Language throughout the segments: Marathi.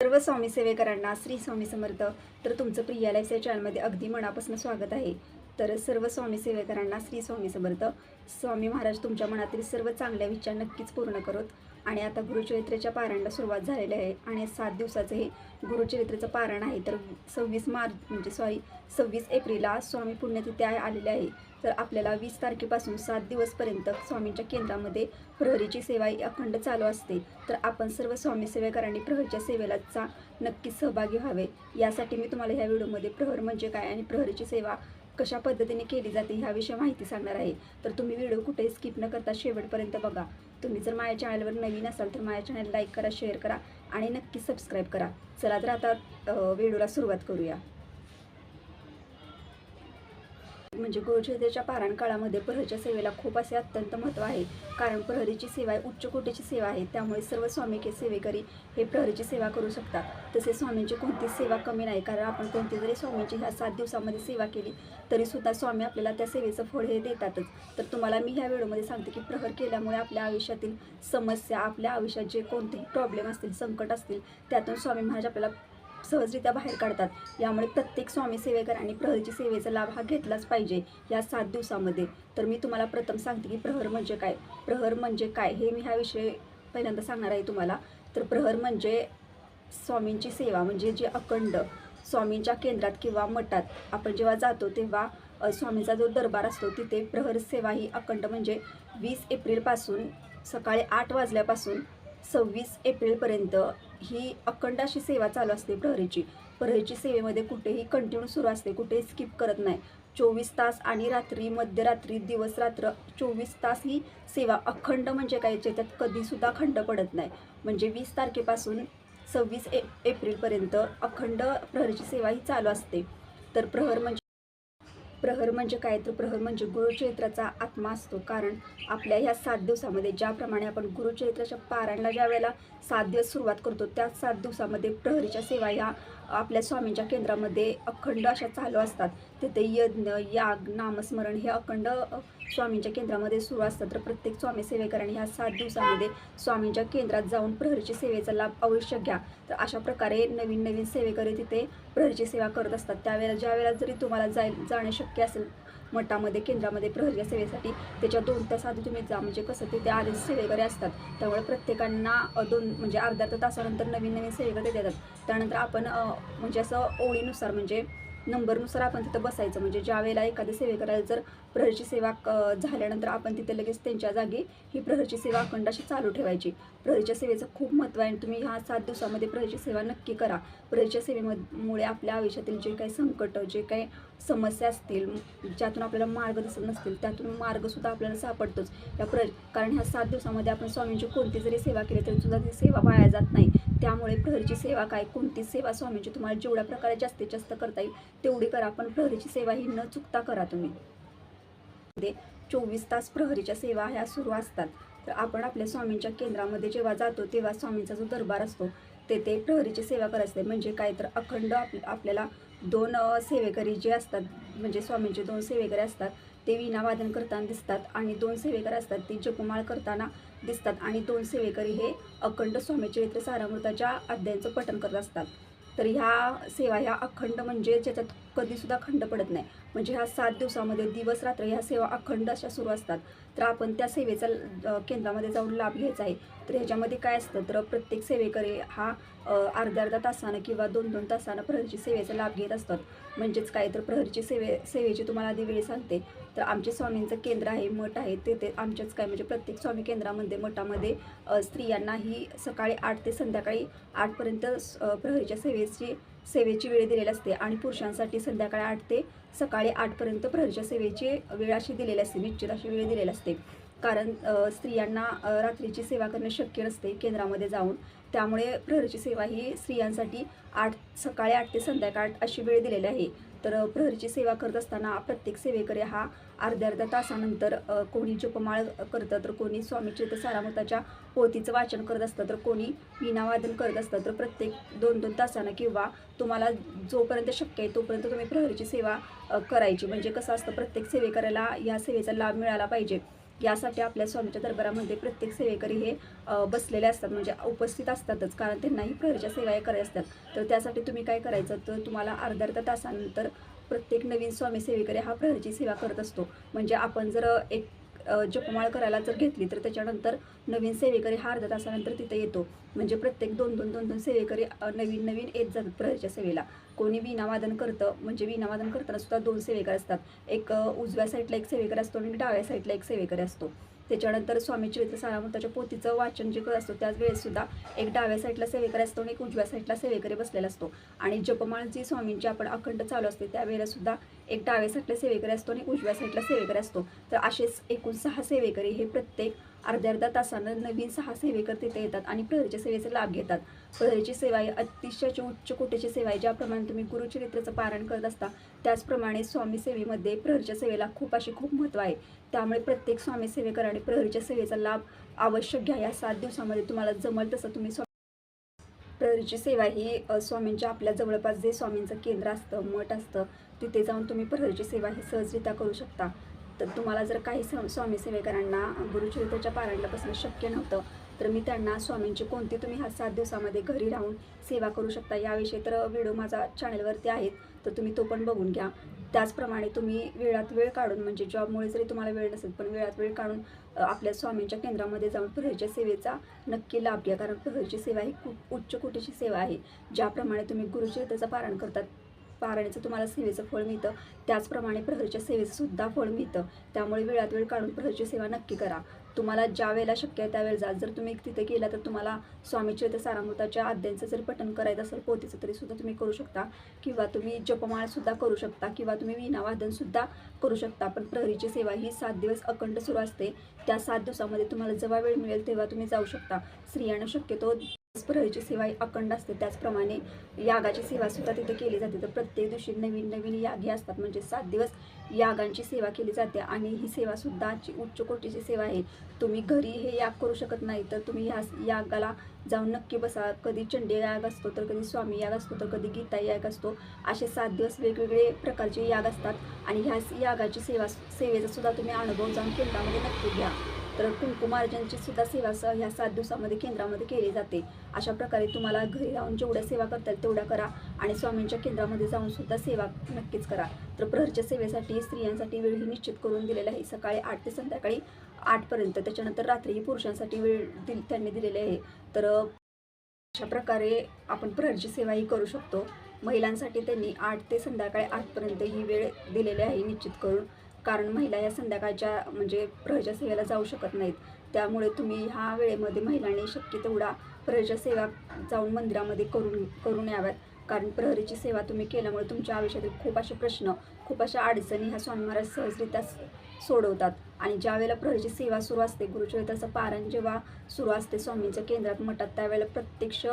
सर्व स्वामी सेवेकरांना श्री स्वामी समर्थ. तर तुमचं प्रिया लाईफ या चॅनलमध्ये अगदी मनापासून स्वागत आहे. तर सर्व स्वामी सेवेकरांना श्री स्वामी समर्थ. स्वामी महाराज तुमच्या मनातील सर्व चांगल्या विचार नक्कीच पूर्ण करोत. आणि आता गुरुचरित्रेच्या पारायणाला सुरुवात झालेली आहे. आणि सात दिवसाचं हे गुरुचरित्रेचं पारायण आहे. तर सव्वीस मार्च म्हणजे सॉरी सव्वीस एप्रिलला स्वामी पुण्यतिथी आलेली आहे. तर आपल्याला वीस तारखेपासून सात दिवसपर्यंत स्वामींच्या केंद्रामध्ये प्रहरीची सेवा ही अखंड चालू असते. तर आपण सर्व स्वामी सेवेकरांनी प्रहरीच्या सेवेलाचा नक्कीच सहभागी व्हावे. यासाठी मी तुम्हाला ह्या व्हिडिओमध्ये प्रहर म्हणजे काय आणि प्रहरीची सेवा कशा पद्धतीने केली जाते ह्याविषयी माहिती सांगणार आहे. तर तुम्ही व्हिडिओ कुठेही स्किप न करता शेवटपर्यंत बघा. तुम्ही जर माझ्या चॅनलवर नवीन असाल तर माझ्या चॅनल लाईक करा शेअर करा आणि नक्की सबस्क्राईब करा. चला तर आता व्हिडिओला सुरुवात करूया. म्हणजे गुरुचरित्रेच्या पारायण काळामध्ये प्रहरीच्या सेवेला खूप असे अत्यंत महत्त्व आहे. कारण प्रहरीची सेवा ही उच्च कोटीची सेवा आहे. त्यामुळे सर्व स्वामीके सेवेकरी हे प्रहरीची सेवा करू शकतात. तसेच स्वामींची कोणतीच सेवा कमी नाही. कारण आपण कोणती जरी स्वामींची ह्या सात दिवसामध्ये सेवा केली तरी सुद्धा स्वामी आपल्याला त्या सेवेचं फळ हे देतातच. तर तुम्हाला मी ह्या व्हिडिओमध्ये सांगते की प्रहर केल्यामुळे आपल्या आयुष्यातील समस्या आपल्या आयुष्यात जे कोणतेही प्रॉब्लेम असतील संकट असतील त्यातून स्वामी महाराज आपल्याला सहजरित्या बाहेर काढतात. यामुळे प्रत्येक स्वामी सेवेकर आणि प्रहरीची सेवेचा लाभ हा घेतलाच पाहिजे या सात दिवसामध्ये. तर मी तुम्हाला प्रथम सांगते की प्रहर म्हणजे काय? प्रहर म्हणजे काय? हे मी ह्या विषय पहिल्यांदा सांगणार आहे तुम्हाला. तर प्रहर म्हणजे स्वामींची सेवा म्हणजे जे अखंड स्वामींच्या केंद्रात किंवा मठात आपण जेव्हा जातो तेव्हा स्वामींचा जो दरबार असतो तिथे प्रहर सेवा ही अखंड म्हणजे वीस एप्रिलपासून सकाळी आठ वाजल्यापासून सव्वीस एप्रिलपर्यंत ही अखंड अशी सेवा चालू असते प्रहरीची. प्रहरीची सेवेमध्ये कुठेही कंटिन्यू सुरू असते कुठेही स्किप करत नाही. चोवीस तास आणि रात्री मध्यरात्री दिवस रात्र चोवीस तास ही सेवा अखंड म्हणजे काय? त्यात कधीसुद्धा खंड पडत नाही. म्हणजे वीस तारखेपासून सव्वीस ए एप्रिलपर्यंत अखंड प्रहरीची सेवा ही चालू असते. तर प्रहर म्हणजे प्रहर म्हणजे काय? तर प्रहर म्हणजे गुरुचरित्राचा आत्मा असतो. कारण आपल्या ह्या सात दिवसामध्ये ज्याप्रमाणे आपण गुरुचरित्राच्या पारायणला ज्या वेळेला सात दिवस सुरुवात करतो त्या सात दिवसामध्ये प्रहरीच्या सेवा ह्या आपल्या स्वामींच्या केंद्रामध्ये अखंड अशा चालू असतात. तिथे यज्ञ याग नामस्मरण हे अखंड स्वामींच्या केंद्रामध्ये सुरू असतात. तर प्रत्येक स्वामी सेवेकरांनी ह्या सात दिवसामध्ये स्वामींच्या केंद्रात जाऊन प्रहरीची सेवेचा लाभ अवश्य घ्या. तर अशा प्रकारे नवीन नवीन सेवेकरी तिथे प्रहरीची सेवा करत असतात. त्यावेळेला ज्या वेळेला जरी तुम्हाला जाय जाणे शक्य असेल मठामध्ये केंद्रामध्ये प्रहरी सेवेसाठी त्याच्या दोन तास आधी तुम्ही जा. म्हणजे कसं तिथे आधीच सेवेकरी असतात. त्यामुळे प्रत्येकांना दोन म्हणजे अर्ध्या अर्ध्या तासानंतर नवीन नवीन सेवेकरी देतात. त्यानंतर आपण म्हणजे असं ओळीनुसार म्हणजे नंबरनुसार आपण तिथं बसायचं. म्हणजे ज्या वेळेला एखाद्या सेवेकराला जर प्रहरची सेवा क- झाल्यानंतर आपण तिथे लगेच त्यांच्या जागी ही प्रहरची सेवा अखंड अशी चालू ठेवायची. प्रहरीच्या सेवेचं खूप महत्त्व आहे आणि तुम्ही ह्या सात दिवसामध्ये प्रहरीची सेवा नक्की करा. प्रहरीच्या सेवेमुळे आपल्या आयुष्यातील जे काही संकट जे काही समस्या असतील ज्यातून आपल्याला मार्ग दिसत नसतील त्यातून मार्गसुद्धा आपल्याला सापडतोच. या प्र कारण ह्या सात दिवसामध्ये आपण स्वामींची कोणती जरी सेवा केली तरी सुद्धा ती सेवा वाया जात नाही. त्यामुळे प्रहरीची सेवा काय कोणती सेवा स्वामींची तुम्हाला जेवढ्या प्रकारे जास्तीत जास्त करता येईल तेवढी करा. पण प्रहरीची सेवा ही न चुकता करा तुम्ही. मध्ये चोवीस तास प्रहरीच्या सेवा ह्या सुरू असतात. तर आपण आपल्या स्वामींच्या केंद्रामध्ये जेव्हा जातो तेव्हा स्वामींचा जो दरबार असतो तेथे प्रहरीची सेवा करत असते. म्हणजे काय तर अखंड आप आपल्याला दोन सेवेकरी जे असतात म्हणजे स्वामींचे दोन सेवेकरी असतात ते विनावादन करताना दिसतात आणि दोन सेवेकरी असतात ते जपमाळ करताना दिसतात आणि दोन सेवेकरी हे अखंड स्वामी चरित्र सारामृताच्या अध्यायांचं पठण करत असतात. तर ह्या सेवा ह्या अखंड म्हणजे ज्याच्यात कधीसुद्धा खंड पडत नाही. म्हणजे ह्या सात दिवसामध्ये दिवस रात्र ह्या सेवा अखंड अशा सुरू असतात. तर आपण त्या सेवेचा केंद्रामध्ये जाऊन लाभ घ्यायचा आहे. तर ह्याच्यामध्ये काय असतं? तर प्रत्येक सेवेकरी हा अर्ध्या अर्ध्या तासानं किंवा दोन दोन तासानं प्रहरीची सेवेचा लाभ घेत असतात. म्हणजेच काय? तर प्रहरीची सेवे सेवेची तुम्हाला आधी वेळ सांगते. तर आमचे स्वामींचं केंद्र आहे मठ आहे तेथे आमच्याच काय म्हणजे प्रत्येक स्वामी केंद्रामध्ये मठामध्ये स्त्रियांनाही स्त्रियांना ही सकाळी आठ ते संध्याकाळी आठपर्यंत प्रहरीच्या सेवेची सेवेची वेळ दिलेली असते आणि पुरुषांसाठी संध्याकाळी आठ ते सकाळी आठपर्यंत प्रहरीच्या सेवेची वेळ अशी दिलेली असते निश्चित अशी वेळ दिलेली असते. कारण स्त्रियांना रात्रीची सेवा करणे शक्य नसते केंद्रामध्ये जाऊन. त्यामुळे प्रहरीची सेवा ही स्त्रियांसाठी आठ सकाळी आठ ते संध्याकाळ अशी वेळ दिलेली आहे. तर प्रहरीची सेवा करत असताना प्रत्येक सेवेकरी हा अर्ध्या अर्ध्या तासानंतर कोणी जपमाळ करतं तर कोणी स्वामी चित्र सारामृताच्या पोतीचं वाचन करत असतं तर कोणी विनावादन करत असतं. तर प्रत्येक दोन दोन तासानं किंवा तुम्हाला जोपर्यंत शक्य आहे तोपर्यंत तुम्ही प्रहरीची सेवा करायची. म्हणजे कसं असतं प्रत्येक सेवेकऱ्याला या सेवेचा लाभ मिळाला पाहिजे. यासाठी आपल्या स्वामीच्या दरबारामध्ये प्रत्येक सेवेकरी हे बसलेले असतात. म्हणजे उपस्थित असतातच. कारण त्यांनाही प्रहरीच्या सेवा हे करायच्या असतात. तर त्यासाठी तुम्ही काय करायचं? तर तुम्हाला अर्ध्या अर्ध्या तासानंतर प्रत्येक नवीन स्वामी सेवेकरी हा प्रहरीची सेवा करत असतो. म्हणजे आपण जर एक जपमाळ करायला जर घेतली तर त्याच्यानंतर नवीन सेवेकरी हा अर्ध्या तासानंतर तिथे येतो. म्हणजे प्रत्येक दोन दोन दोन दोन सेवेकरी नवीन नवीन येत जातात प्रहरीच्या सेवेला. कोणी विणावादन करतं म्हणजे विणावादन करताना सुद्धा दोन सेवेकर असतात. एक उजव्या साईडला एक सेवेकर असतो आणि डाव्या साईडला एक सेवेकरी असतो. त्याच्यानंतर स्वामी चरित्र सारामृताच्या पोथीचं वाचन जे करत असतो त्याच वेळेससुद्धा एक डाव्या साईडला सेवेकरी असतो आणि एक उजव्या साईडला सेवेकरी बसलेला असतो. आणि जपमाळ जी स्वामींची आपण अखंड चालू असते त्यावेळेलासुद्धा एक डाव्या साईडला सेवेकरी असतो आणि उजव्या साईडला सेवेकरी असतो. तर असेच एकूण सहा सेवेकरी हे प्रत्येक अर्ध्या अर्ध्या तासानं नवीन सहा सेवेकर तिथे येतात आणि प्रहरीच्या सेवेचा लाभ घेतात. प्रहरीची सेवा ही अतिशय उच्च कोटीची सेवा आहे. ज्याप्रमाणे तुम्ही गुरुचरित्राचं पारण करत असता त्याचप्रमाणे स्वामी सेवेमध्ये प्रहरीच्या सेवेला खूप असे खूप महत्त्व आहे. त्यामुळे प्रत्येक स्वामी सेवेकराने प्रहरीच्या सेवेचा लाभ आवश्यक घ्या. या सात दिवसामध्ये तुम्हाला जमल तसं तुम्ही स्वा प्रहरीची सेवा ही स्वामींच्या आपल्या जवळपास जे स्वामींचं केंद्र असतं मठ असतं तिथे जाऊन तुम्ही प्रहरीची सेवा ही सहजरित्या करू शकता. तर तुम्हाला जर काही स स्वामी सेवेकरांना गुरुचरित्राच्या पारायणापासून शक्य नव्हतं तर मी त्यांना स्वामींची कोणती तुम्ही ह्या सात दिवसामध्ये घरी राहून सेवा करू शकता याविषयी तर व्हिडिओ माझा चॅनलवरती आहेत तर तुम्ही तो पण बघून घ्या. त्याचप्रमाणे तुम्ही वेळात वेळ काढून म्हणजे जॉबमुळे जरी तुम्हाला वेळ नसेल पण वेळात वेळ काढून आपल्या स्वामींच्या केंद्रामध्ये जाऊन प्रहरीच्या सेवेचा नक्की लाभ घ्या. कारण प्रहरीची सेवा ही खूप उच्च कोटीची सेवा आहे. ज्याप्रमाणे तुम्ही गुरुचरित्राचं पारायण करतात पारायणाचं तुम्हाला सेवेचं फळ मिळतं. त्याचप्रमाणे प्रहरीच्या सेवेचंसुद्धा फळ मिळतं. त्यामुळे वेळात वेळ काढून प्रहरीची सेवा नक्की करा. तुम्हाला ज्या वेळेला शक्य आहे त्यावेळेला जा. जर तुम्ही तिथे गेला तर तुम्हाला स्वामी चरित्र सारामृताच्या अध्यायांचं जर पठण करायचं असेल पोतीचं तरीसुद्धा तुम्ही करू शकता. किंवा तुम्ही जपमाळसुद्धा करू शकता. किंवा तुम्ही विनावादनसुद्धा करू शकता. पण प्रहरीची सेवा ही सात दिवस अखंड सुरू असते. त्या सात दिवसामध्ये तुम्हाला जेव्हा वेळ मिळेल तेव्हा तुम्ही जाऊ शकता. स्त्रियांना शक्यतो प्रहरीची सेवा ही अखंड असते. त्याचप्रमाणे यागाची सेवा सुद्धा तिथे केली जाते. तर प्रत्येक दिवशी नवीन नवीन यागे असतात. म्हणजे सात दिवस यागांची सेवा केली जाते. आणि ही सेवा सुद्धा उच्च कोटीची सेवा आहे. तुम्ही घरी हे याग करू शकत नाही. तर तुम्ही ह्या यागाला जाऊन नक्की बसा. कधी चंडी याग असतो तर कधी स्वामी याग असतो तर कधी गीता याग असतो. असे सात दिवस वेगवेगळे प्रकारचे याग असतात. आणि ह्या यागाची सेवा सेवेचा सुद्धा तुम्ही अनुभव जाऊन केंद्रामध्ये नक्की घ्या. तर कुंकुमार्जनची सुद्धा सेवा स ह्या सात दिवसामध्ये केंद्रामध्ये केली जाते. अशा प्रकारे तुम्हाला घरी राहून जेवढ्या सेवा करता येईल तेवढ्या करा आणि स्वामींच्या केंद्रामध्ये जाऊन सुद्धा सेवा नक्कीच करा. तर प्रहरच्या सेवेसाठी स्त्रियांसाठी वेळ ही निश्चित करून दिलेला आहे. सकाळी आठ ते संध्याकाळी आठपर्यंत त्याच्यानंतर रात्रीही पुरुषांसाठी वेळ दिल त्यांनी दिलेली आहे. तर अशा प्रकारे आपण प्रहरची सेवाही करू शकतो. महिलांसाठी त्यांनी आठ ते संध्याकाळी आठपर्यंत ही वेळ दिलेली आहे निश्चित करून. कारण महिला या संध्याकाळच्या म्हणजे प्रहरच्या सेवेला जाऊ शकत नाहीत. त्यामुळे तुम्ही ह्या वेळेमध्ये महिलांनी शक्य तेवढा प्रहरच्या सेवा जाऊन मंदिरामध्ये करून करून याव्यात. कारण प्रहरीची सेवा तुम्ही केल्यामुळे तुमच्या आयुष्यातील खूप असे प्रश्न खूप अशा अडचणी ह्या स्वामी महाराज सहजरित्या सोडवतात. आणि ज्या वेळेला प्रहरीची सेवा सुरू असते गुरुचरित्राचं पारायण जेव्हा सुरू असते स्वामींच्या केंद्रात मठात त्यावेळेला प्रत्यक्ष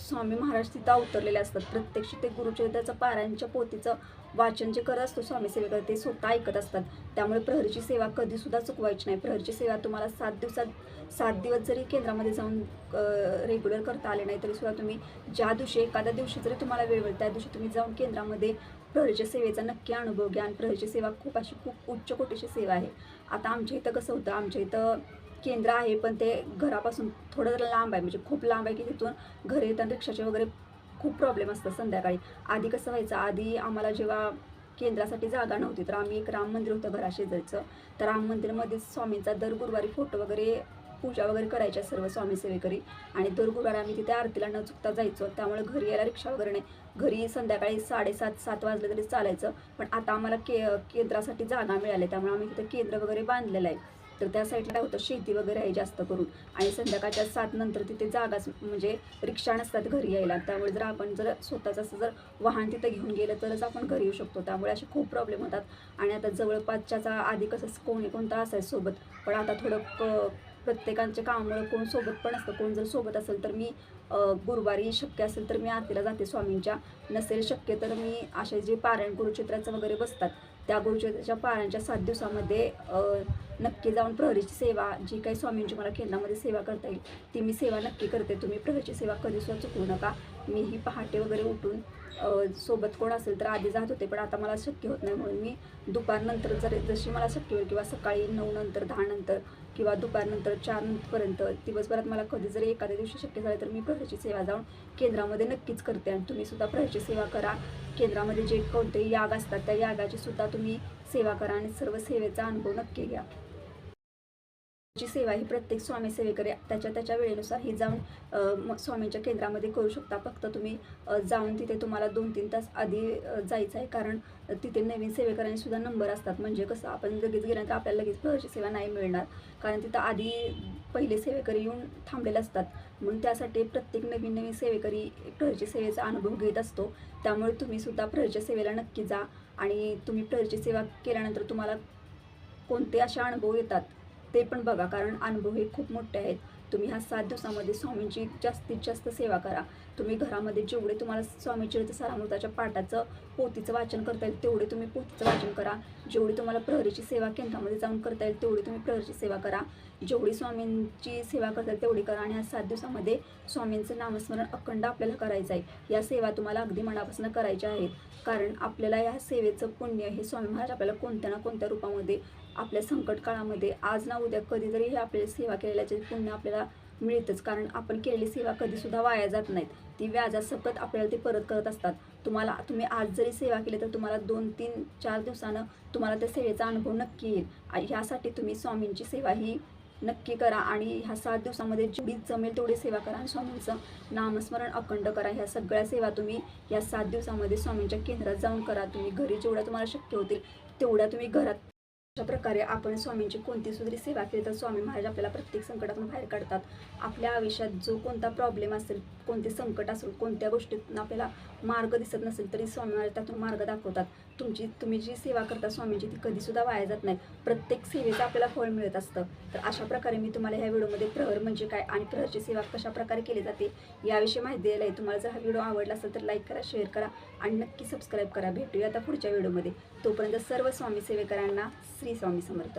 स्वामी महाराज तिथं अवतरलेले असतात. प्रत्यक्ष ते गुरुचरित्राचं पारायणच्या पोतीचं वाचन जे करत असतो स्वामी सेवेकर ते स्वतः ऐकत असतात. त्यामुळे प्रहरीची सेवा कधीसुद्धा चुकवायची नाही. प्रहरीची सेवा तुम्हाला सात दिवसात सात दिवस जरी केंद्रामध्ये जाऊन रेग्युलर करता आले नाही तरी सुद्धा तुम्ही ज्या दिवशी एखाद्या दिवशी जरी तुम्हाला वेळ मिळेल त्या दिवशी तुम्ही जाऊन केंद्रामध्ये प्रहरीच्या सेवेचा नक्की अनुभव घ्या. आणि प्रहरीची सेवा खूप अशी खूप उच्च कोटीची सेवा आहे. आता आमच्या इथं कसं होतं? आमच्या इथं केंद्र आहे पण ते घरापासून थोडं जरा लांब आहे. म्हणजे खूप लांब आहे की तिथून घरी येताना रिक्षाचे वगैरे खूप प्रॉब्लेम असतात संध्याकाळी. आधी कसं व्हायचं आधी आम्हाला जेव्हा केंद्रासाठी जागा नव्हती तर आम्ही एक राम मंदिर होतं घराशेजारचं. तर राम मंदिरमध्ये स्वामींचा दर गुरुवारी फोटो वगैरे पूजा वगैरे करायच्या सर्व स्वामी सेवेकरी. आणि दर गुरुवारी आम्ही तिथे आरतीला न चुकता जायचो. त्यामुळे घरी यायला रिक्षा वगैरे नाही. घरी संध्याकाळी साडेसात सात वाजले तरी चालायचं. पण आता आम्हाला के केंद्रासाठी जागा मिळाली त्यामुळे आम्ही तिथे केंद्र वगैरे बांधलेलं आहे. तर त्या साईडला काय होतं शेती वगैरे आहे जास्त करून. आणि संध्याकाळच्या सात नंतर तिथे जागाच म्हणजे रिक्षा नसतात घरी यायला. त्यामुळे जर आपण जर स्वतःचं असं जर वाहन तिथं घेऊन गेलं तरच आपण घरी येऊ शकतो. त्यामुळे असे खूप प्रॉब्लेम होतात. आणि आता जवळपासच्याचा आधी कसं कोणी कोणता असायचं सोबत. पण आता थोडं क प्रत्येकांच्या कामामुळे कोण सोबत पण असतं. कोण जर सोबत असेल तर मी गुरुवारी शक्य असेल तर मी आरतीला जाते स्वामींच्या. नसेल शक्य तर मी असे जे पारायण गुरुचित्राचं वगैरे बसतात त्या गुरुचित्राच्या पारायणच्या सात दिवसामध्ये नक्की जाऊन प्रहरीची सेवा जी काही स्वामींची मला केंद्रामध्ये सेवा करता येईल ती मी सेवा नक्की करते. तुम्ही प्रहरीची सेवा कधीसुद्धा चुकवू नका. मी ही पहाटे वगैरे उठून सोबत कोण असेल तर आधी जात होते पण आता मला शक्य होत नाही म्हणून मी दुपारनंतर जर जशी मला शक्य होईल किंवा सकाळी नऊ नंतर दहा नंतर किंवा दुपारनंतर चारपर्यंत दिवसभरात मला कधी जरी एखाद्या दिवशी शक्य झालं तर मी प्रहरीची सेवा जाऊन केंद्रामध्ये नक्कीच करते. आणि तुम्ही सुद्धा प्रहरीची सेवा करा. केंद्रामध्ये जे कोणते याग असतात त्या यागाची सुद्धा तुम्ही सेवा करा आणि सर्व सेवेचा अनुभव नक्की घ्या. ची सेवा ही प्रत्येक स्वामी सेवेकरी त्याच्या त्याच्या वेळेनुसार ही जाऊन स्वामींच्या केंद्रामध्ये करू शकता. फक्त तुम्ही जाऊन तिथे तुम्हाला दोन तीन तास आधी जायचं आहे. कारण तिथे नवीन सेवेकऱ्यांनी सुद्धा नंबर असतात. म्हणजे कसं आपण लगेच गेल्यानंतर आपल्याला लगेच प्रहरची सेवा नाही मिळणार. कारण तिथं आधी पहिले सेवेकरी येऊन थांबलेले असतात. म्हणून त्यासाठी प्रत्येक नवीन नवीन सेवेकरी प्रहरच्या सेवेचा अनुभव घेत असतो. त्यामुळे तुम्ही सुद्धा प्रहरच्या सेवेला नक्की जा. आणि तुम्ही प्रहरची सेवा केल्यानंतर तुम्हाला कोणते असे अनुभव येतात? ते पण बघा कारण अनुभव हे खूप मोठे आहेत. तुम्ही ह्या सात दिवसामध्ये स्वामींची जास्तीत जास्त सेवा करा. तुम्ही घरामध्ये जेवढे तुम्हाला स्वामीची चरित्र सारामृताच्या पाठाचं पोथीचं वाचन करता येईल तेवढे तुम्ही पोथीचं वाचन करा. जेवढी तुम्हाला प्रहरीची सेवा केंद्रामध्ये जाऊन करता येईल तेवढी तुम्ही प्रहरीची सेवा करा. जेवढी स्वामींची सेवा करता येईल तेवढी करा. आणि ह्या सात दिवसामध्ये स्वामींचं नामस्मरण अखंड आपल्याला करायचं आहे. या सेवा तुम्हाला अगदी मनापासून करायच्या आहेत. कारण आपल्याला या सेवेचं पुण्य हे स्वामी महाराज आपल्याला कोणत्या ना कोणत्या रूपामध्ये आपल्या संकट काळामध्ये आज ना उद्या कधीतरी हे आपल्याला सेवा केलेल्याचे पुण्य आपल्याला मिळतंच. कारण आपण केलेली सेवा कधीसुद्धा वाया जात नाहीत. ती व्याजासकट आपल्याला ते परत करत असतात. तुम्हाला तुम्ही आज जरी सेवा केली तर तुम्हाला दोन तीन चार दिवसानं तुम्हाला त्या सेवेचा अनुभव नक्की येईल. ह्यासाठी तुम्ही स्वामींची सेवा ही नक्की करा आणि ह्या सात दिवसामध्ये जेवढी जमेल तेवढी सेवा करा आणि स्वामींचं नामस्मरण अखंड करा. ह्या सगळ्या सेवा तुम्ही या सात दिवसामध्ये स्वामींच्या केंद्रात जाऊन करा. तुम्ही घरी जेवढ्या तुम्हाला शक्य होतील तेवढ्या तुम्ही घरात अशा प्रकारे आपण स्वामींची कोणती सुद्धा सेवा केली तर स्वामी महाराज आपल्याला प्रत्येक संकटातून बाहेर काढतात. आपल्या आयुष्यात जो कोणता प्रॉब्लेम असेल कोणते संकट असेल कोणत्या गोष्टीतून आपल्याला मार्ग दिसत नसेल तरी स्वामी त्यातून मार्ग दाखवतात. तुमची तुम्ही जी सेवा करता स्वामींची ती कधीसुद्धा वाया जात नाही. प्रत्येक सेवेचं आपल्याला फळ मिळत असतं. तर अशा प्रकारे मी तुम्हाला ह्या व्हिडिओमध्ये प्रहर म्हणजे काय आणि प्रहरची सेवा कशा प्रकारे केली जाते याविषयी माहिती द्यायला आहे. तुम्हाला जर हा व्हिडिओ आवडला असेल तर लाईक करा शेअर करा आणि नक्की सबस्क्राईब करा. भेटूया आता पुढच्या व्हिडिओमध्ये. तोपर्यंत सर्व स्वामी सेवेकरांना श्री स्वामी समर्थ.